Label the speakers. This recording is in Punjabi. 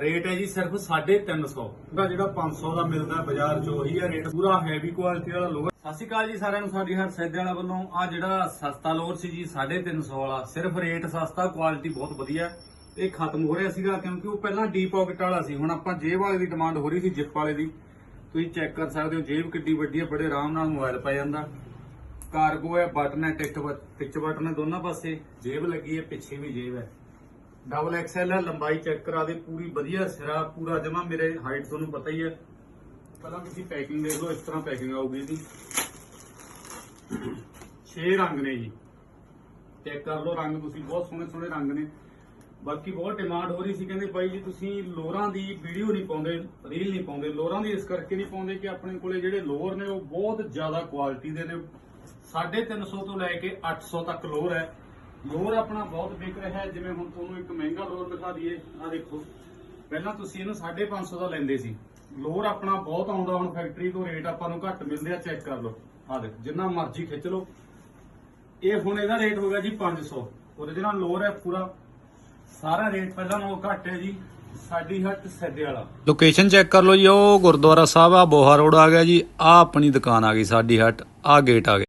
Speaker 1: ਰੇਟ ਹੈ ਜੀ ਸਿਰਫ 350 ਦਾ ਜਿਹੜਾ 500 ਦਾ ਮਿਲਦਾ ਬਾਜ਼ਾਰ 'ਚ, ਉਹੀ ਹੈ ਰੇਟ। ਪੂਰਾ ਹੈਵੀ ਕੁਆਲਿਟੀ ਵਾਲਾ ਲੋਅਰ ਸਤਿ ਸ਼੍ਰੀ ਅਕਾਲ ਜੀ ਸਾਰਿਆਂ ਨੂੰ, ਸਾਡੀ ਹਰ ਸੈਦੇ ਵਾਲਾ ਵੱਲੋਂ। ਆ ਜਿਹੜਾ ਸਸਤਾ ਲੋਅਰ ਸੀ ਜੀ 350 ਵਾਲਾ। ਸਿਰਫ ਰੇਟ, ਸਸਤਾ ਕੁਆਲਿਟੀ ਬਹੁਤ ਵਧੀਆ। ਇਹ ਖਤਮ ਹੋ ਰਿਹਾ ਸੀਗਾ ਕਿਉਂਕਿ ਉਹ ਪਹਿਲਾਂ ਡੀ ਪਾਕਟ ਵਾਲਾ ਸੀ। ਹੁਣ ਆਪਾਂ ਜੇਬ ਵਾਲੇ ਦੀ ਡਿਮਾਂਡ ਹੋ ਰਹੀ ਸੀ ਜਿਪ ਵਾਲੇ ਦੀ। ਤੁਸੀਂ ਚੈੱਕ ਕਰ ਸਕਦੇ ਹੋ, ਜੇਬ ਕਿੱਡੀ ਵੱਡੀ ਹੈ, ਬੜੇ ਆਰਾਮ ਨਾਲ ਮੋਬਾਈਲ ਪੈ ਜਾਂਦਾ। ਕਾਰਗੋ ਹੈ ਬਟਨ ਹੈ ਟਿਕ ਟਿਚ ਬਟਨ ਹੈ ਦੋਨਾਂ ਪਾਸੇ। ਜੇਬ ਲੱਗੀ ਹੈ, ਪਿੱਛੇ ਵੀ ਜੇਬ ਹੈ। ਡਬਲ ਐਕਸਐਲ ਹੈ, ਲੰਬਾਈ ਚੈੱਕ ਕਰਾ ਦੇ, ਪੂਰੀ ਵਧੀਆ ਸਿਰਾ, ਪੂਰਾ ਜਮਾ ਮੇਰੇ ਹਾਈਟ ਤੁਹਾਨੂੰ ਪਤਾ ਹੀ ਹੈ। ਪਹਿਲਾਂ ਤੁਸੀਂ ਪੈਕਿੰਗ ਦੇਖ ਲਓ, ਇਸ ਤਰ੍ਹਾਂ ਪੈਕਿੰਗ ਆਊਗੀ ਜੀ ਛੇ ਰੰਗ ਨੇ ਜੀ। ਚੈੱਕ ਕਰ ਲਓ, ਰੰਗ ਤੁਸੀਂ ਬਹੁਤ ਸੋਹਣੇ ਸੋਹਣੇ ਰੰਗ ਨੇ। ਬਾਕੀ ਬਹੁਤ ਡਿਮਾਂਡ ਹੋ ਰਹੀ ਸੀ, ਕਹਿੰਦੇ ਬਾਈ ਜੀ, ਤੁਸੀਂ ਲੋਰਾਂ ਦੀ ਵੀਡੀਓ ਨਹੀਂ ਪਾਉਂਦੇ ਰੀਲ ਨਹੀਂ ਪਾਉਂਦੇ। ਲੋਰਾਂ ਦੀ ਇਸ ਕਰਕੇ ਨਹੀਂ ਪਾਉਂਦੇ ਕਿ ਆਪਣੇ ਕੋਲੇ ਜਿਹੜੇ ਲੋਰ ਨੇ, ਉਹ ਬਹੁਤ ਜ਼ਿਆਦਾ ਕੁਆਲਿਟੀ ਦੇ ਨੇ। 350 ਤੋਂ ਲੈ ਕੇ 800 ਤੱਕ ਲੋਰ ਹੈ। ਲੋਰ ਆਪਣਾ ਬਹੁਤ ਵਿਕ ਰਿਹਾ ਹੈ। ਜਿਵੇਂ ਹੁਣ ਤੁਹਾਨੂੰ ਇੱਕ ਮਹਿੰਗਾ ਲੋਰ ਦਿਖਾ ਦਈਏ ਆ ਦੇਖੋ। ਪਹਿਲਾਂ ਤੁਸੀਂ ਇਹਨੂੰ 550 ਦਾ ਲੈਂਦੇ ਸੀ। ਲੋਰ ਆਪਣਾ ਬਹੁਤ ਆਉਂਦਾ, ਹੁਣ ਫੈਕਟਰੀ ਤੋਂ ਰੇਟ ਆਪਾਂ ਨੂੰ ਘੱਟ ਮਿਲਦੇ ਆ ਚੈੱਕ ਕਰ ਲਓ। ਆ ਦੇਖ, ਜਿੰਨਾ ਮਰਜ਼ੀ ਖਿੱਚ ਲਓ। ਇਹ ਹੁਣ ਇਹਦਾ ਰੇਟ ਹੋ ਗਿਆ ਜੀ 500 origignal ਲੋਰ ਹੈ ਪੂਰਾ। ਸਾਰਾ ਰੇਟ ਪਹਿਲਾਂ ਨਾਲੋਂ ਘੱਟ ਹੈ ਜੀ, ਸਾਡੀ ਹੱਟ ਸੈਦੇ ਵਾਲਾ।
Speaker 2: ਲੋਕੇਸ਼ਨ ਚੈੱਕ ਕਰ ਲਓ ਜੀ, ਉਹ ਗੁਰਦੁਆਰਾ ਸਾਹਿਬ ਆ, ਬੋਹਾ ਰੋਡ ਆ ਗਿਆ ਜੀ। ਆ ਆਪਣੀ ਦੁਕਾਨ ਆ ਗਈ ਸਾਡੀ ਹੱਟ ਆ ਗੇਟ ਆ ਗਿਆ